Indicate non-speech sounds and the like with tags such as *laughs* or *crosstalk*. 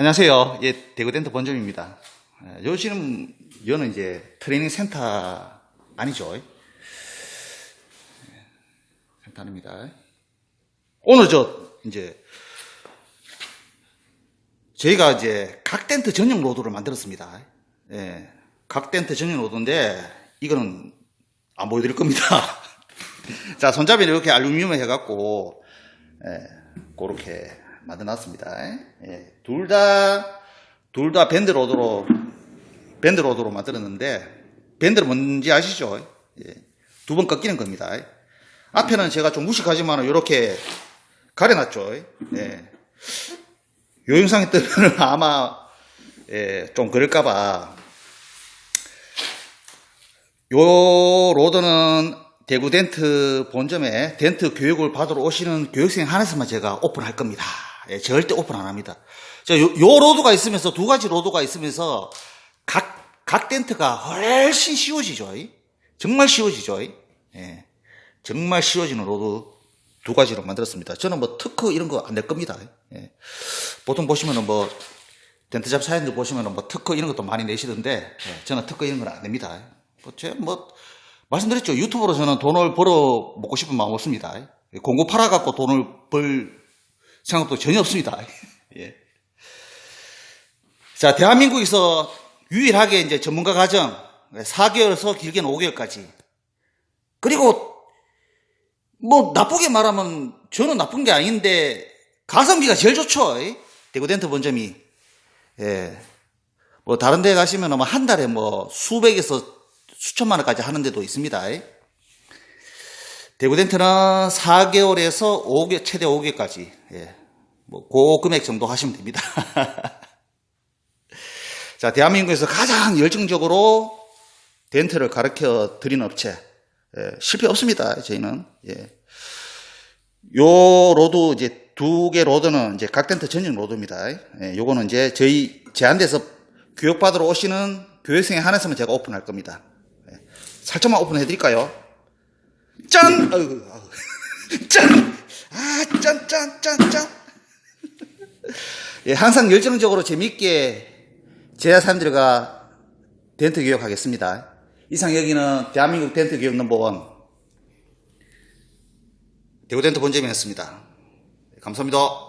안녕하세요. 예, 대구덴터 본점입니다. 예, 요즘 여는 이제 트레이닝 센터 아니죠? 예, 센터 아닙니다. 오늘 저 이제 저희가 이제 각 텐트 전용 로드를 만들었습니다. 예, 각 텐트 전용 로드인데 이거는 안 보여드릴 겁니다. *laughs* 자, 손잡이를 이렇게 알루미늄에 해갖고 예, 그렇게 만들어놨습니다. 예, 둘 다, 둘 다 밴드 로드로, 밴드 로드로 만들었는데, 밴드는 뭔지 아시죠? 예, 두 번 꺾이는 겁니다. 앞에는 제가 좀 무식하지만 이렇게 가려놨죠. 예. 요 영상에 뜨면 *laughs* 아마, 예, 좀 그럴까봐, 요 로드는 대구 덴트 본점에 덴트 교육을 받으러 오시는 교육생 한해서만 제가 오픈할 겁니다. 예, 절대 오픈 안 합니다. 저 요, 요 로드가 있으면서 두 가지 로드가 있으면서 각, 각 덴트가 훨씬 쉬워지죠. 정말 쉬워지죠. 예, 정말 쉬워지는 로드 두 가지로 만들었습니다. 저는 뭐 특허 이런 거 안 낼 겁니다. 예. 보통 보시면은 뭐 덴트잡 사연들 보시면은 뭐 특허 이런 것도 많이 내시던데 예, 저는 특허 이런 건 안 냅니다. 뭐, 제, 뭐, 말씀드렸죠. 유튜브로 저는 돈을 벌어 먹고 싶은 마음 없습니다. 공고 팔아갖고 돈을 벌 생각도 전혀 없습니다. *laughs* 예. 자, 대한민국에서 유일하게 이제 전문가 과정 4개월에서 길게는 5개월까지. 그리고 뭐 나쁘게 말하면 저는 나쁜 게 아닌데 가성비가 제일 좋죠. 대구 덴트 본점이. 예. 뭐 다른 데 가시면 아마 한 달에 뭐 수백에서 수천만 원까지 하는 데도 있습니다. 대구 덴트는 4개월에서 5개, 최대 5개까지, 예. 뭐, 고 금액 정도 하시면 됩니다. *laughs* 자, 대한민국에서 가장 열정적으로 덴트를 가르쳐 드리는 업체. 예, 실패 없습니다, 저희는. 예. 요 로드, 이제 두 개 로드는 이제 각 덴트 전용 로드입니다. 예, 요거는 이제 저희 제한돼서 교육받으러 오시는 교육생에 한해서만 제가 오픈할 겁니다. 살짝만 오픈해 드릴까요? 짠! 아유, 아유. *laughs* 짠! 아, 예, 항상 열정적으로 재밌게 제야 사람들과 덴트 교육하겠습니다. 이상 여기는 대한민국 덴트 교육 넘버원 대구 덴트 본점이었습니다. 감사합니다.